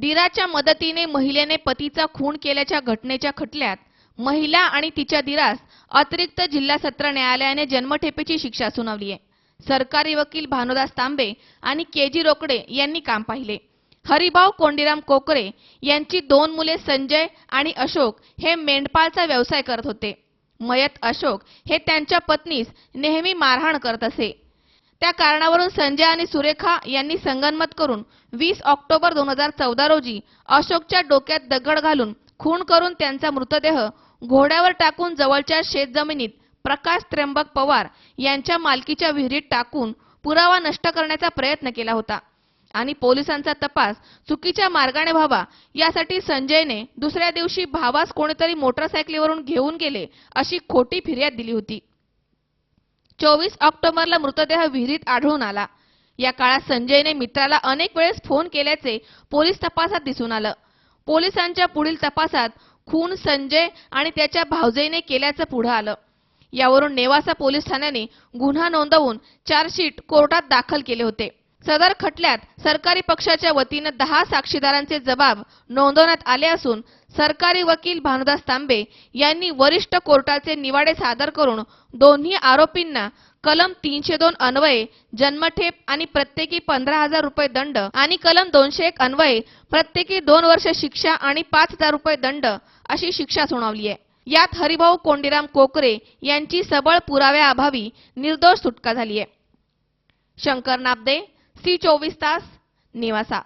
दिराच्या मदतीने महिलेने पतीचा खून केल्याच्या घटनेच्या खटल्यात महिला आणि तिच्या दिरास अतिरिक्त जिल्हा सत्र न्यायालयाने जन्मठेपेची शिक्षा सुनावली आहे. सरकारी वकील भानुदास तांबे आणि के जी रोकडे यांनी काम पाहिले. हरिभाऊ कोंडीराम कोकरे यांची दोन मुले संजय आणि अशोक हे मेंढपाळचा व्यवसाय करत होते. मयत अशोक हे त्यांच्या पत्नीस नेहमी मारहाण करत असे. त्या कारणावरून संजय आणि सुरेखा यांनी संगनमत करून वीस ऑक्टोबर दोन हजार चौदा रोजी अशोकच्या डोक्यात दगड घालून खून करून त्यांचा मृतदेह घोड्यावर टाकून जवळच्या शेतजमिनीत प्रकाश त्र्यंबक पवार यांच्या मालकीच्या विहिरीत टाकून पुरावा नष्ट करण्याचा प्रयत्न केला होता. आणि पोलिसांचा तपास चुकीच्या मार्गाने व्हावा यासाठी संजयने दुसऱ्या दिवशी भावास कोणीतरी मोटरसायकलीवरून घेऊन गेले अशी खोटी फिर्याद दिली होती. चोवीस ऑक्टोबरला मृतदेह विहिरीत आढळून आला. या काळात संजयने मित्राला अनेक वेळेस फोन केल्याचे पोलीस तपासात दिसून आलं. पोलिसांच्या पुढील तपासात खून संजय आणि त्याच्या भावजेने केल्याचं पुढं आलं. यावरून नेवासा पोलीस ठाण्याने गुन्हा नोंदवून चार्जशीट कोर्टात दाखल केले होते. सदर खटल्यात सरकारी पक्षाच्या वतीनं दहा साक्षीदारांचे जबाब नोंदवण्यात आले असून सरकारी वकील भानुदास तांबे यांनी वरिष्ठ कोर्टाचे निवाडे सादर करून दोन्ही आरोपींना कलम तीनशे दोन अन्वये जन्मठेप आणि प्रत्येकी पंधरा हजार रुपये दंड आणि कलम दोनशे एक अन्वये प्रत्येकी दोन वर्ष शिक्षा आणि पाच हजार रुपये दंड अशी शिक्षा सुनावली आहे. यात हरिभाऊ कोंडीराम कोकरे यांची सबळ पुराव्याअभावी निर्दोष सुटका झाली आहे. शंकर नाबदे सी चोवीस तास निवासा.